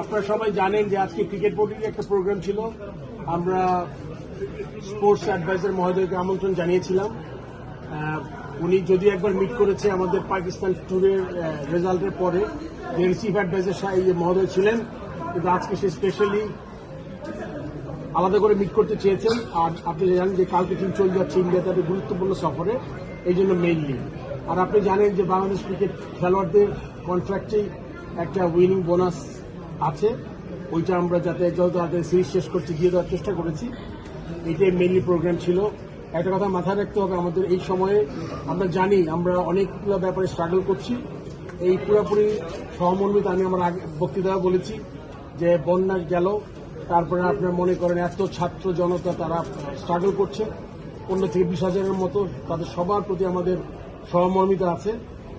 আপনারা সবাই জানেন যে আজকে ক্রিকেট বোর্ডের একটা প্রোগ্রাম ছিল। আমরা স্পোর্টস অ্যাডভাইজার মহোদয়কে আমন্ত্রণ জানিয়েছিলাম। উনি যদি একবার মিট করেছে আমাদের পাকিস্তান ট্যুরের রেজাল্টের পরে, যে রিসিভ অ্যাডভাইজার মহোদয় ছিলেন, কিন্তু আজকে সে স্পেশালি আলাদা করে মিট করতে চেয়েছেন। আর আপনি জানেন যে কালকে টিম চলে যাচ্ছে ইন্ডিয়া তাদের গুরুত্বপূর্ণ সফরে, এই জন্য মেইনলি আর আপনি জানেন যে বাংলাদেশ ক্রিকেট খেলোয়াড়দের কন্ট্রাক্টেই একটা উইনিং বোনাস আছে। ওইটা আমরা যাতে যত তাড়াতাড়ি সিরিজ শেষ করতে দিয়ে দেওয়ার চেষ্টা করেছি। এটাই মেনলি প্রোগ্রাম ছিল। একটা কথা মাথায় রাখতে হবে, আমাদের এই সময়ে আমরা জানি আমরা অনেকগুলো ব্যাপারে স্ট্রাগল করছি। এই পুরোপুরি সহমর্মিত আমি আমার আগে বক্তৃতা বলেছি যে, বন্যা গেল, তারপরে আপনার মনে করেন এত ছাত্র জনতা তারা স্ট্রাগল করছে। পনেরো থেকে বিশ হাজারের মতো তাদের সবার প্রতি আমাদের সহমর্মিতা আছে।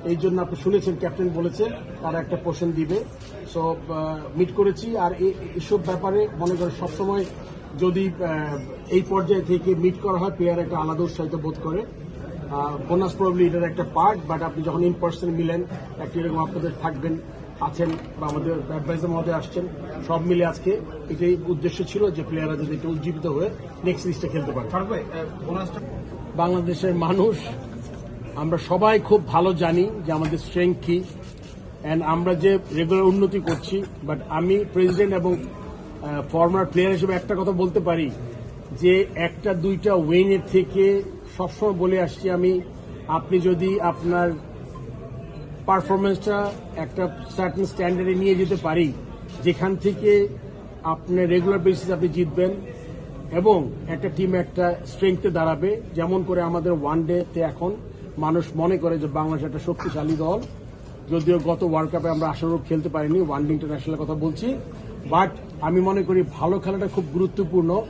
এই জন্য আপনি শুনেছেন ক্যাপ্টেন বলেছে তারা একটা পোষণ দিবে। সো মিট করেছি আর এ- এসব ব্যাপারে মনে করেন সবসময় যদি এই পর্যায়ে থেকে মিট করা হয় প্লেয়ার একটা আলাদা উৎসাহিত বোধ করে। বোনাস প্রবলি এটার একটা পার্ট বাট আপনি যখন ইন পার্সন মিলেন একটা এরকম আপনাদের থাকবেন আছেন বা আমাদের অ্যাডভাইজার মহোদয় আসছেন সব মিলে আজকে এটাই উদ্দেশ্য ছিল যে প্লেয়াররা যাতে একটু উজ্জীবিত হয়ে নেক্সট লিস্টে খেলতে পারে। বাংলাদেশের মানুষ আমরা সবাই খুব ভালো জানি যে আমাদের স্ট্রেংথ কি অ্যান্ড আমরা যে রেগুলার উন্নতি করছি বাট আমি প্রেসিডেন্ট এবং ফর্মার প্লেয়ার হিসেবে একটা কথা বলতে পারি যে একটা, দুইটা ওয়েনের থেকে সবসময় বলে আসছি আমি, আপনি যদি আপনার পারফরমেন্সটা একটা সার্টেন স্ট্যান্ডার্ডে নিয়ে যেতে পারি, যেখান থেকে আপনি রেগুলার বেসিস আপনি জিতবেন এবং একটা টিম একটা স্ট্রেংথে দাঁড়াবে, যেমন করে আমাদের ওয়ান ডেতে এখন মানুষ মনে করে যে বাংলাদেশ একটা শক্তিশালী দল। যদিও গত ওয়ার্ল্ড কাপে আমরা আশানুরূপ খেলতে পারিনি ওয়ান ডে ইন্টারন্যাশনালের কথা বলছি। বাট আমি মনে করি ভালো খেলাটা খুব গুরুত্বপূর্ণ।